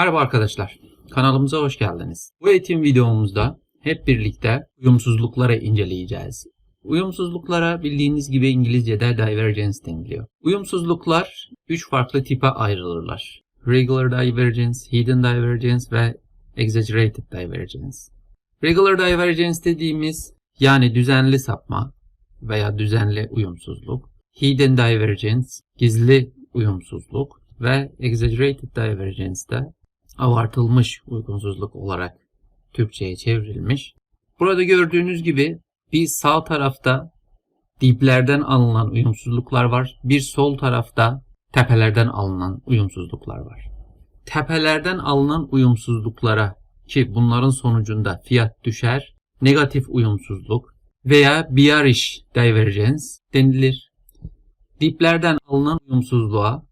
Merhaba arkadaşlar, kanalımıza hoş geldiniz. Bu eğitim videomuzda hep birlikte uyumsuzlukları inceleyeceğiz. Uyumsuzluklara bildiğiniz gibi İngilizce'de divergence deniliyor. Uyumsuzluklar 3 farklı tipe ayrılırlar. Regular divergence, hidden divergence ve exaggerated divergence. Regular divergence dediğimiz yani düzenli sapma veya düzenli uyumsuzluk. Hidden divergence, gizli uyumsuzluk ve exaggerated divergence de abartılmış uygunsuzluk olarak Türkçe'ye çevrilmiş. Burada gördüğünüz gibi bir sağ tarafta diplerden alınan uyumsuzluklar var. Bir sol tarafta tepelerden alınan uyumsuzluklar var. Tepelerden alınan uyumsuzluklara ki bunların sonucunda fiyat düşer, negatif uyumsuzluk veya bearish divergence denilir. Diplerden alınan uyumsuzluğa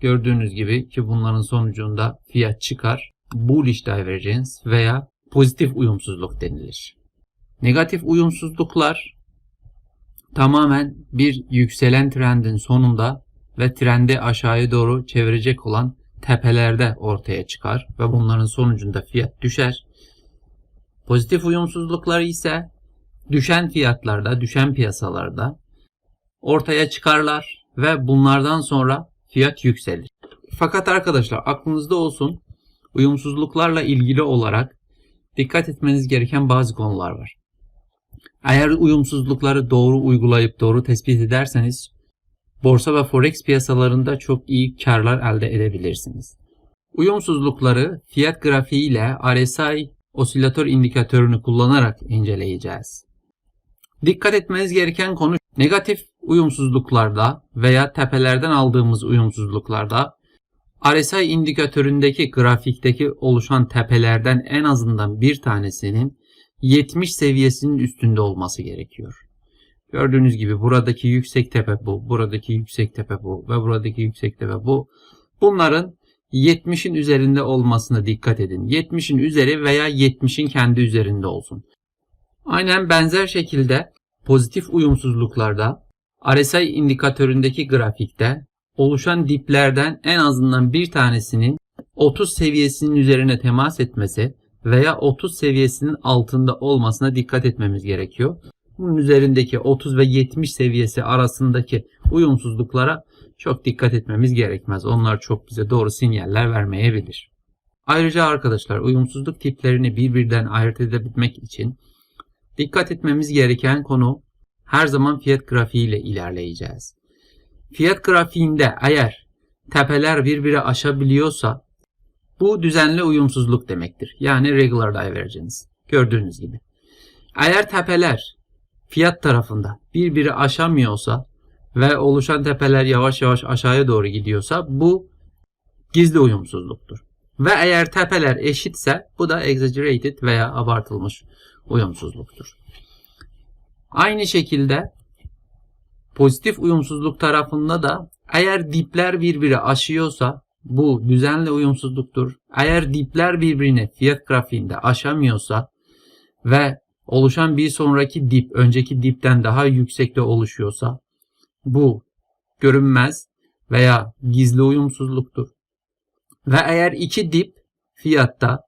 gördüğünüz gibi ki bunların sonucunda fiyat çıkar, bullish divergence veya pozitif uyumsuzluk denilir. Negatif uyumsuzluklar tamamen bir yükselen trendin sonunda ve trendi aşağıya doğru çevirecek olan tepelerde ortaya çıkar ve bunların sonucunda fiyat düşer. Pozitif uyumsuzluklar ise düşen fiyatlarda, düşen piyasalarda ortaya çıkarlar ve bunlardan sonra fiyat yükselir. Fakat arkadaşlar aklınızda olsun uyumsuzluklarla ilgili olarak dikkat etmeniz gereken bazı konular var. Eğer uyumsuzlukları doğru uygulayıp doğru tespit ederseniz borsa ve forex piyasalarında çok iyi karlar elde edebilirsiniz. Uyumsuzlukları fiyat grafiği ile RSI osilatör indikatörünü kullanarak inceleyeceğiz. Dikkat etmeniz gereken konu negatif uyumsuzluklarda veya tepelerden aldığımız uyumsuzluklarda RSI indikatöründeki grafikteki oluşan tepelerden en azından bir tanesinin 70 seviyesinin üstünde olması gerekiyor. Gördüğünüz gibi buradaki yüksek tepe bu, buradaki yüksek tepe bu ve buradaki yüksek tepe bu. Bunların 70'in üzerinde olmasına dikkat edin. 70'in üzeri veya 70'in kendi üzerinde olsun. Aynen benzer şekilde pozitif uyumsuzluklarda RSI indikatöründeki grafikte oluşan diplerden en azından bir tanesinin 30 seviyesinin üzerine temas etmesi veya 30 seviyesinin altında olmasına dikkat etmemiz gerekiyor. Bunun üzerindeki 30 ve 70 seviyesi arasındaki uyumsuzluklara çok dikkat etmemiz gerekmez. Onlar çok bize doğru sinyaller vermeyebilir. Ayrıca arkadaşlar uyumsuzluk tiplerini birbirinden ayırt edebilmek için dikkat etmemiz gereken konu her zaman fiyat grafiği ile ilerleyeceğiz. Fiyat grafiğinde eğer tepeler birbiri aşabiliyorsa bu düzenli uyumsuzluk demektir. Yani regular divergence. Gördüğünüz gibi. Eğer tepeler fiyat tarafında birbiri aşamıyorsa ve oluşan tepeler yavaş yavaş aşağıya doğru gidiyorsa bu gizli uyumsuzluktur. Ve eğer tepeler eşitse bu da exaggerated veya abartılmış uyumsuzluktur. Aynı şekilde pozitif uyumsuzluk tarafında da eğer dipler birbiri aşıyorsa bu düzenli uyumsuzluktur. Eğer dipler birbirini fiyat grafiğinde aşamıyorsa ve oluşan bir sonraki dip önceki dipten daha yüksekte oluşuyorsa bu görünmez veya gizli uyumsuzluktur. Ve eğer iki dip fiyatta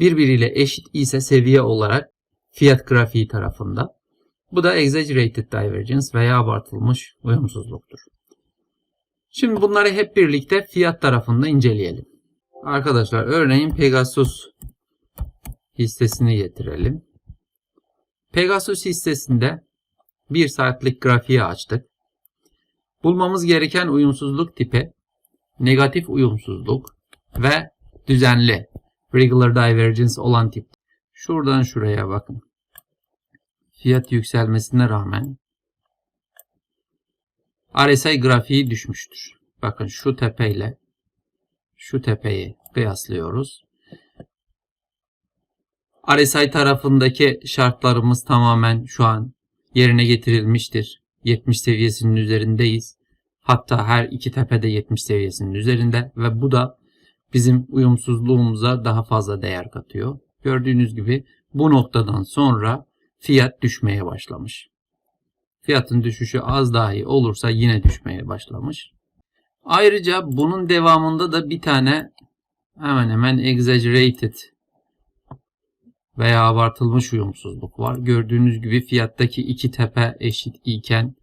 birbiriyle eşit ise seviye olarak fiyat grafiği tarafında bu da exaggerated divergence veya abartılmış uyumsuzluktur. Şimdi bunları hep birlikte fiyat tarafında inceleyelim. Arkadaşlar örneğin Pegasus hissesini getirelim. Pegasus hissesinde 1 saatlik grafiği açtık. Bulmamız gereken uyumsuzluk tipi negatif uyumsuzluk ve düzenli regular divergence olan tip. Şuradan şuraya bakın. Fiyat yükselmesine rağmen RSI grafiği düşmüştür. Bakın şu tepeyle şu tepeyi kıyaslıyoruz. RSI tarafındaki şartlarımız tamamen şu an yerine getirilmiştir. 70 seviyesinin üzerindeyiz. Hatta her iki tepede 70 seviyesinin üzerinde ve bu da bizim uyumsuzluğumuza daha fazla değer katıyor. Gördüğünüz gibi bu noktadan sonra fiyat düşmeye başlamış. Fiyatın düşüşü az dahi olursa yine düşmeye başlamış. Ayrıca bunun devamında da bir tane hemen hemen exaggerated veya abartılmış uyumsuzluk var. Gördüğünüz gibi fiyattaki iki tepe eşit iken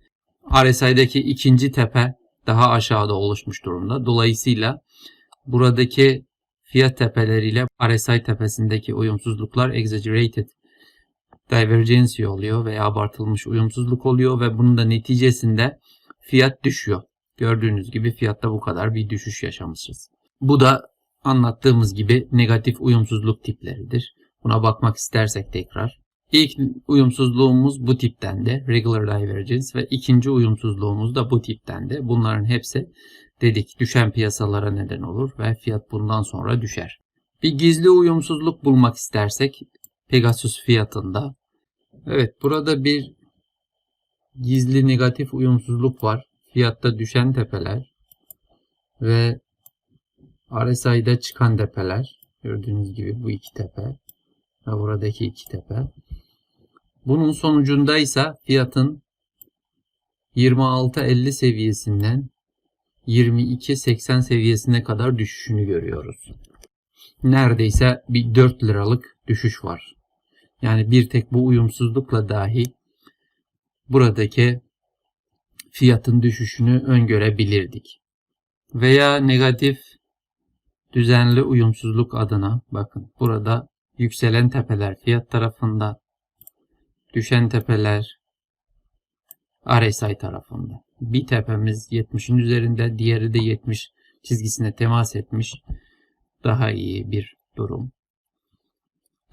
RSI'daki ikinci tepe daha aşağıda oluşmuş durumda. Dolayısıyla buradaki fiyat tepeleriyle RSI tepesindeki uyumsuzluklar exaggerated divergence oluyor veya abartılmış uyumsuzluk oluyor ve bunun da neticesinde fiyat düşüyor. Gördüğünüz gibi fiyatta bu kadar bir düşüş yaşamışız. Bu da anlattığımız gibi negatif uyumsuzluk tipleridir. Buna bakmak istersek tekrar. İlk uyumsuzluğumuz bu tipten de regular divergence ve ikinci uyumsuzluğumuz da bu tipten de. Bunların hepsi dedik düşen piyasalara neden olur ve fiyat bundan sonra düşer. Bir gizli uyumsuzluk bulmak istersek Pegasus fiyatında. Evet burada bir gizli negatif uyumsuzluk var. Fiyatta düşen tepeler ve RSI'de çıkan tepeler. Gördüğünüz gibi bu iki tepe ve buradaki iki tepe. Bunun sonucunda ise fiyatın 26.50 seviyesinden 22.80 seviyesine kadar düşüşünü görüyoruz. Neredeyse bir 4 liralık düşüş var. Yani bir tek bu uyumsuzlukla dahi buradaki fiyatın düşüşünü öngörebilirdik. Veya negatif düzenli uyumsuzluk adına bakın burada yükselen tepeler fiyat tarafında düşen tepeler RSI tarafında. Bir tepemiz 70'in üzerinde, diğeri de 70 çizgisine temas etmiş. Daha iyi bir durum.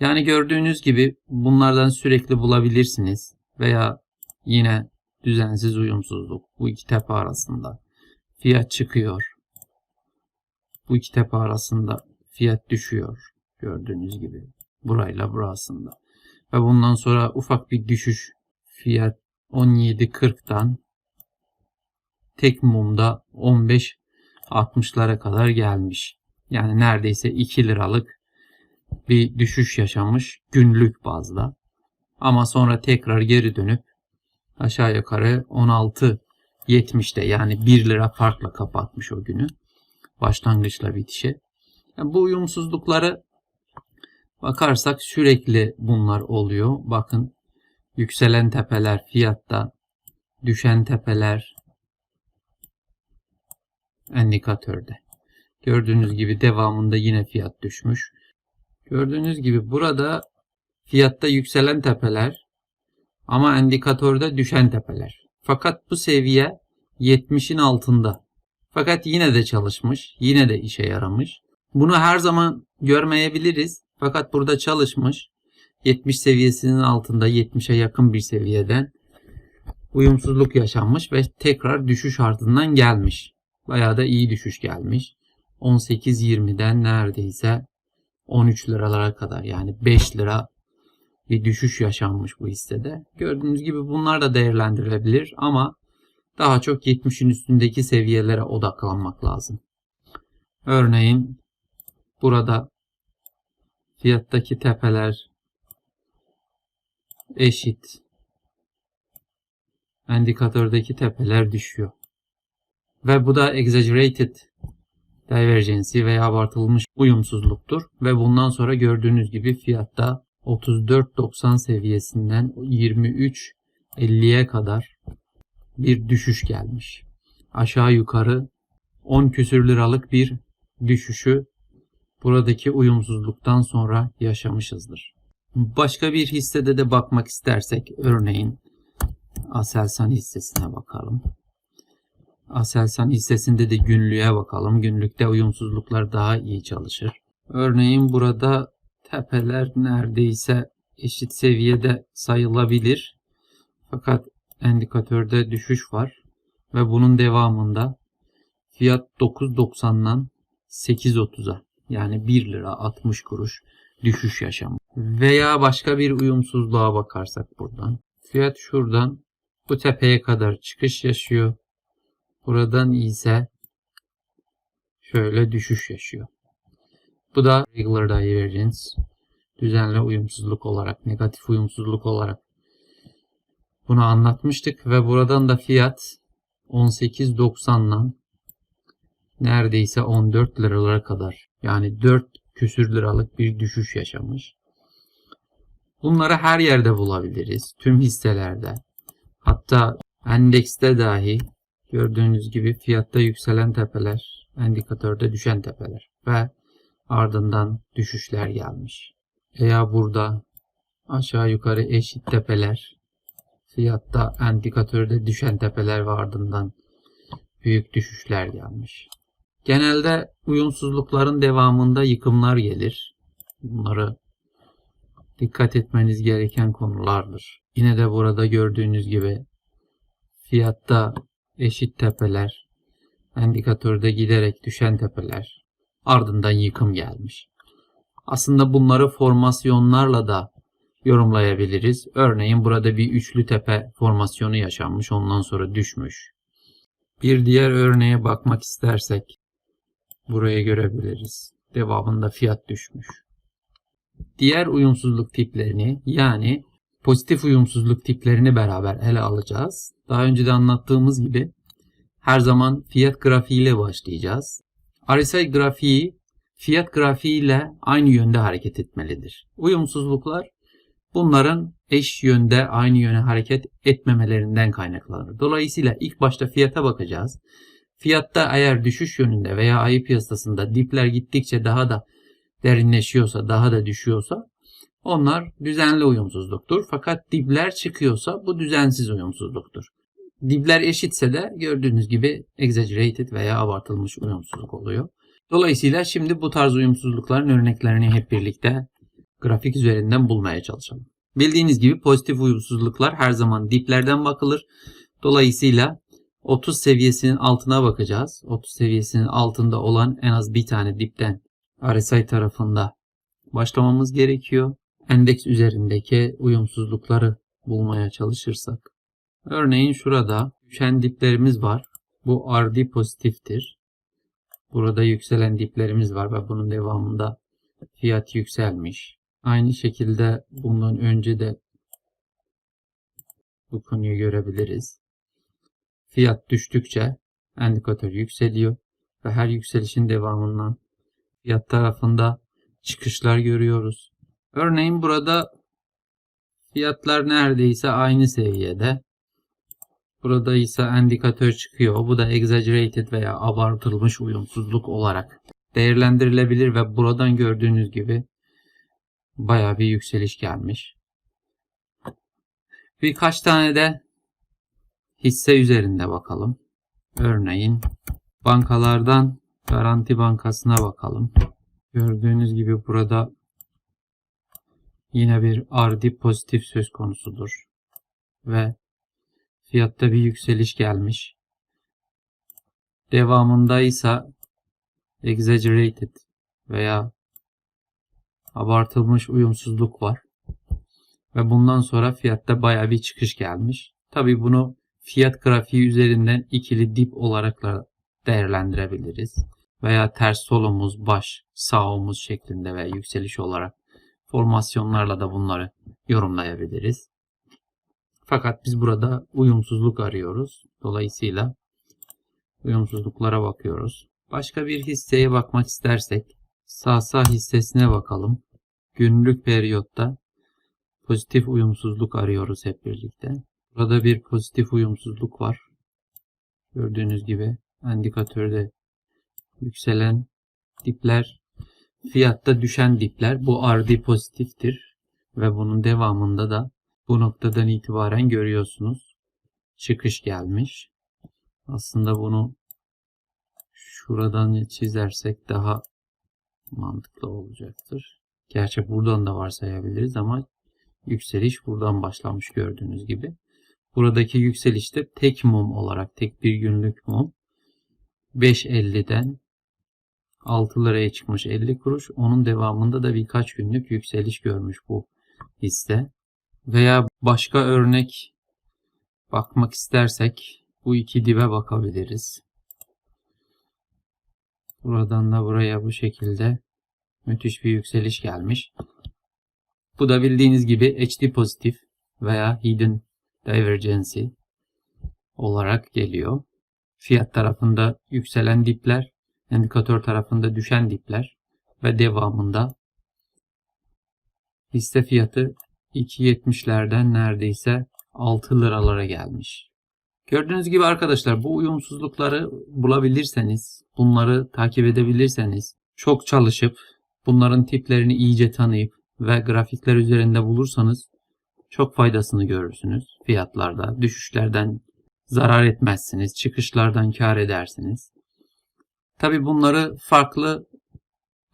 Yani gördüğünüz gibi bunlardan sürekli bulabilirsiniz. Veya yine düzensiz uyumsuzluk bu iki tepe arasında. Fiyat çıkıyor. Bu iki tepe arasında fiyat düşüyor. Gördüğünüz gibi. Burayla burasında. Ve bundan sonra ufak bir düşüş fiyat 17.40'dan tek mumda 15.60'lara kadar gelmiş. Yani neredeyse 2 liralık bir düşüş yaşamış günlük bazda. Ama sonra tekrar geri dönüp aşağı yukarı 16.70'te yani 1 lira farkla kapatmış o günü. Başlangıçla bitişe. Yani bu uyumsuzlukları bakarsak sürekli bunlar oluyor. Bakın yükselen tepeler fiyatta, düşen tepeler endikatörde. Gördüğünüz gibi devamında yine fiyat düşmüş. Gördüğünüz gibi burada fiyatta yükselen tepeler ama endikatörde düşen tepeler. Fakat bu seviye 70'in altında. Fakat yine de çalışmış, yine de işe yaramış. Bunu her zaman görmeyebiliriz. Fakat burada çalışmış. 70 seviyesinin altında 70'e yakın bir seviyeden uyumsuzluk yaşanmış ve tekrar düşüş ardından gelmiş. Bayağı da iyi düşüş gelmiş. 18-20'den neredeyse 13 liralara kadar yani 5 lira bir düşüş yaşanmış bu hissede. Gördüğünüz gibi bunlar da değerlendirilebilir ama daha çok 70'in üstündeki seviyelere odaklanmak lazım. Örneğin burada fiyattaki tepeler eşit. Indikatördeki tepeler düşüyor. Ve bu da exaggerated divergency veya abartılmış uyumsuzluktur. Ve bundan sonra gördüğünüz gibi fiyatta 34.90 seviyesinden 23.50'ye kadar bir düşüş gelmiş. Aşağı yukarı 10 küsür liralık bir düşüşü buradaki uyumsuzluktan sonra yaşamışızdır. Başka bir hissede de bakmak istersek örneğin Aselsan hissesine bakalım. Aselsan hissesinde de günlüğe bakalım. Günlükte uyumsuzluklar daha iyi çalışır. Örneğin burada tepeler neredeyse eşit seviyede sayılabilir. Fakat endikatörde düşüş var ve bunun devamında fiyat 9.90'dan 8.30'a yani 1 lira 60 kuruş düşüş yaşam. Veya başka bir uyumsuzluğa bakarsak buradan. Fiyat şuradan bu tepeye kadar çıkış yaşıyor. Buradan ise şöyle düşüş yaşıyor. Bu da regular divergence. Düzenli uyumsuzluk olarak, negatif uyumsuzluk olarak bunu anlatmıştık ve buradan da fiyat 18.90'dan neredeyse 14 liralara kadar Yani 4 küsür liralık bir düşüş yaşamış. Bunları her yerde bulabiliriz. Tüm hisselerde. Hatta endekste dahi gördüğünüz gibi fiyatta yükselen tepeler, indikatörde düşen tepeler ve ardından düşüşler gelmiş. Veya burada aşağı yukarı eşit tepeler, fiyatta indikatörde düşen tepeler ve ardından büyük düşüşler gelmiş. Genelde uyumsuzlukların devamında yıkımlar gelir. Bunları dikkat etmeniz gereken konulardır. Yine de burada gördüğünüz gibi fiyatta eşit tepeler, indikatörde giderek düşen tepeler, ardından yıkım gelmiş. Aslında bunları formasyonlarla da yorumlayabiliriz. Örneğin burada bir üçlü tepe formasyonu yaşanmış, ondan sonra düşmüş. Bir diğer örneğe bakmak istersek buraya görebiliriz. Devamında fiyat düşmüş. Diğer uyumsuzluk tiplerini yani pozitif uyumsuzluk tiplerini beraber ele alacağız. Daha önce de anlattığımız gibi her zaman fiyat grafiği ile başlayacağız. RSI grafiği fiyat grafiği ile aynı yönde hareket etmelidir. Uyumsuzluklar bunların eş yönde aynı yöne hareket etmemelerinden kaynaklanır. Dolayısıyla ilk başta fiyata bakacağız. Fiyatta eğer düşüş yönünde veya ayı piyasasında dipler gittikçe daha da derinleşiyorsa, daha da düşüyorsa onlar düzenli uyumsuzluktur. Fakat dipler çıkıyorsa bu düzensiz uyumsuzluktur. Dipler eşitse de gördüğünüz gibi exaggerated veya abartılmış uyumsuzluk oluyor. Dolayısıyla şimdi bu tarz uyumsuzlukların örneklerini hep birlikte grafik üzerinden bulmaya çalışalım. Bildiğiniz gibi pozitif uyumsuzluklar her zaman diplerden bakılır. Dolayısıyla 30 seviyesinin altına bakacağız. 30 seviyesinin altında olan en az bir tane dipten RSI tarafında başlamamız gerekiyor. Endeks üzerindeki uyumsuzlukları bulmaya çalışırsak. Örneğin şurada düşen diplerimiz var. Bu RD pozitiftir. Burada yükselen diplerimiz var ve bunun devamında fiyat yükselmiş. Aynı şekilde bundan önce de bu konuyu görebiliriz. Fiyat düştükçe indikatör yükseliyor ve her yükselişin devamından fiyat tarafında çıkışlar görüyoruz. Örneğin burada fiyatlar neredeyse aynı seviyede. Burada ise indikatör çıkıyor. Bu da exaggerated veya abartılmış uyumsuzluk olarak değerlendirilebilir ve buradan gördüğünüz gibi baya bir yükseliş gelmiş. Birkaç tane de hisse üzerinde bakalım. Örneğin bankalardan Garanti Bankası'na bakalım. Gördüğünüz gibi burada yine bir RD pozitif söz konusudur. Ve fiyatta bir yükseliş gelmiş. Devamında ise exaggerated veya abartılmış uyumsuzluk var. Ve bundan sonra fiyatta baya bir çıkış gelmiş. Tabi bunu fiyat grafiği üzerinden ikili dip olarak da değerlendirebiliriz. Veya ters sol omuz, baş, sağ omuz şeklinde ve yükseliş olarak formasyonlarla da bunları yorumlayabiliriz. Fakat biz burada uyumsuzluk arıyoruz. Dolayısıyla uyumsuzluklara bakıyoruz. Başka bir hisseye bakmak istersek Sasa hissesine bakalım. Günlük periyotta pozitif uyumsuzluk arıyoruz hep birlikte. Burada bir pozitif uyumsuzluk var. Gördüğünüz gibi indikatörde yükselen dipler, fiyatta düşen dipler bu RD pozitiftir ve bunun devamında da bu noktadan itibaren görüyorsunuz çıkış gelmiş. Aslında bunu şuradan çizersek daha mantıklı olacaktır. Gerçi buradan da varsayabiliriz ama yükseliş buradan başlamış gördüğünüz gibi. Buradaki yükselişte tek mum olarak tek bir günlük mum 5.50'den 6 liraya çıkmış 50 kuruş. Onun devamında da birkaç günlük yükseliş görmüş bu hisse. Veya başka örnek bakmak istersek bu iki dibe bakabiliriz. Buradan da buraya bu şekilde müthiş bir yükseliş gelmiş. Bu da bildiğiniz gibi HD pozitif veya hidden divergency olarak geliyor. Fiyat tarafında yükselen dipler, indikatör tarafında düşen dipler ve devamında hisse fiyatı 2.70'lerden neredeyse 6 liralara gelmiş. Gördüğünüz gibi arkadaşlar bu uyumsuzlukları bulabilirseniz, bunları takip edebilirseniz, çok çalışıp bunların tiplerini iyice tanıyıp ve grafikler üzerinde bulursanız çok faydasını görürsünüz fiyatlarda. Düşüşlerden zarar etmezsiniz, çıkışlardan kar edersiniz. Tabi bunları farklı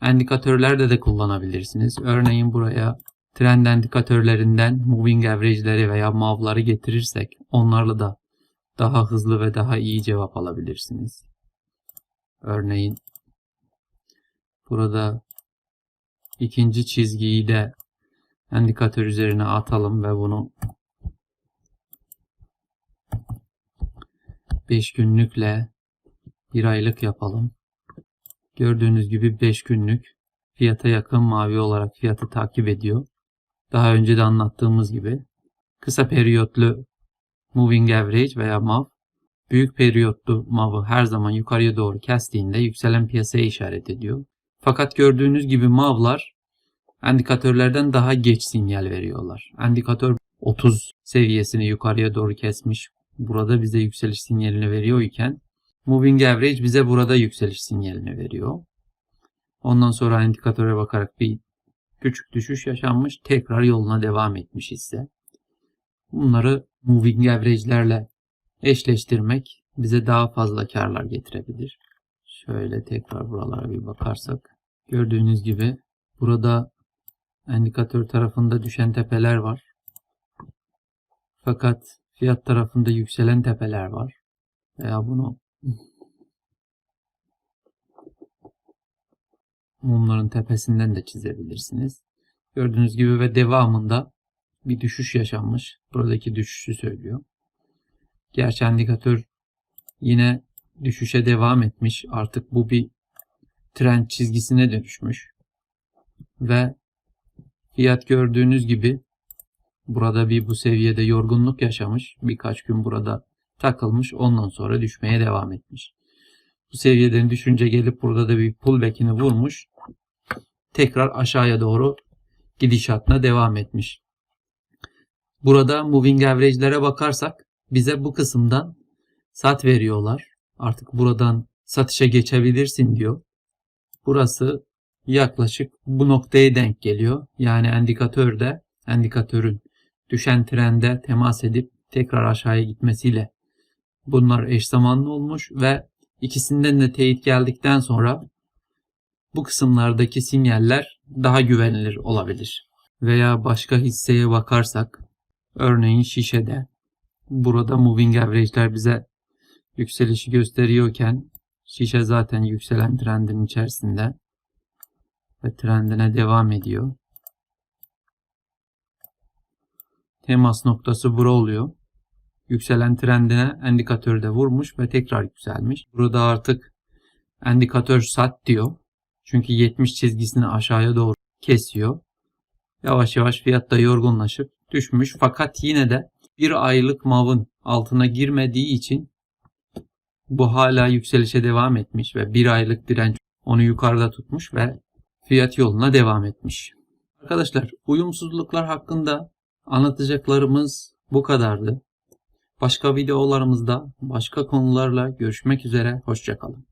endikatörlerde de kullanabilirsiniz. Örneğin buraya trend endikatörlerinden moving average'leri veya MAV'ları getirirsek onlarla da daha hızlı ve daha iyi cevap alabilirsiniz. Örneğin burada ikinci çizgiyi de indikatör üzerine atalım ve bunu 5 günlükle bir aylık yapalım. Gördüğünüz gibi 5 günlük fiyata yakın mavi olarak fiyatı takip ediyor. Daha önce de anlattığımız gibi kısa periyotlu moving average veya MAV büyük periyotlu MAV'ı her zaman yukarıya doğru kestiğinde yükselen piyasaya işaret ediyor. Fakat gördüğünüz gibi MAV'lar indikatörlerden daha geç sinyal veriyorlar. Indikatör 30 seviyesini yukarıya doğru kesmiş. Burada bize yükseliş sinyalini veriyor iken Moving Average bize burada yükseliş sinyalini veriyor. Ondan sonra indikatöre bakarak bir küçük düşüş yaşanmış. Tekrar yoluna devam etmiş ise. Bunları Moving Average'lerle eşleştirmek bize daha fazla karlar getirebilir. Şöyle tekrar buralara bir bakarsak. Gördüğünüz gibi burada indikatör tarafında düşen tepeler var. Fakat fiyat tarafında yükselen tepeler var. Veya bunu mumların tepesinden de çizebilirsiniz. Gördüğünüz gibi ve devamında bir düşüş yaşanmış. Buradaki düşüşü söylüyor. Gerçi indikatör yine düşüşe devam etmiş. Artık bu bir trend çizgisine dönüşmüş. Ve fiyat gördüğünüz gibi burada bir bu seviyede yorgunluk yaşamış. Birkaç gün burada takılmış. Ondan sonra düşmeye devam etmiş. Bu seviyeden düşünce gelip burada da bir pullback'ini vurmuş. Tekrar aşağıya doğru gidişatına devam etmiş. Burada moving average'lere bakarsak bize bu kısımdan sat veriyorlar. Artık buradan satışa geçebilirsin diyor. Burası yaklaşık bu noktaya denk geliyor. Yani indikatörde indikatörün düşen trende temas edip tekrar aşağıya gitmesiyle bunlar eş zamanlı olmuş ve ikisinden de teyit geldikten sonra bu kısımlardaki sinyaller daha güvenilir olabilir. Veya başka hisseye bakarsak örneğin şişede burada moving average'ler bize yükselişi gösteriyorken şişe zaten yükselen trendin içerisinde ve trendine devam ediyor. Temas noktası bura oluyor. Yükselen trendine indikatörde vurmuş ve tekrar yükselmiş. Burada artık indikatör sat diyor. Çünkü 70 çizgisini aşağıya doğru kesiyor. Yavaş yavaş fiyatta yorgunlaşıp düşmüş. Fakat yine de bir aylık mavın altına girmediği için bu hala yükselişe devam etmiş ve bir aylık direnç onu yukarıda tutmuş ve fiyat yoluna devam etmiş. Arkadaşlar uyumsuzluklar hakkında anlatacaklarımız bu kadardı. Başka videolarımızda başka konularla görüşmek üzere. Hoşçakalın.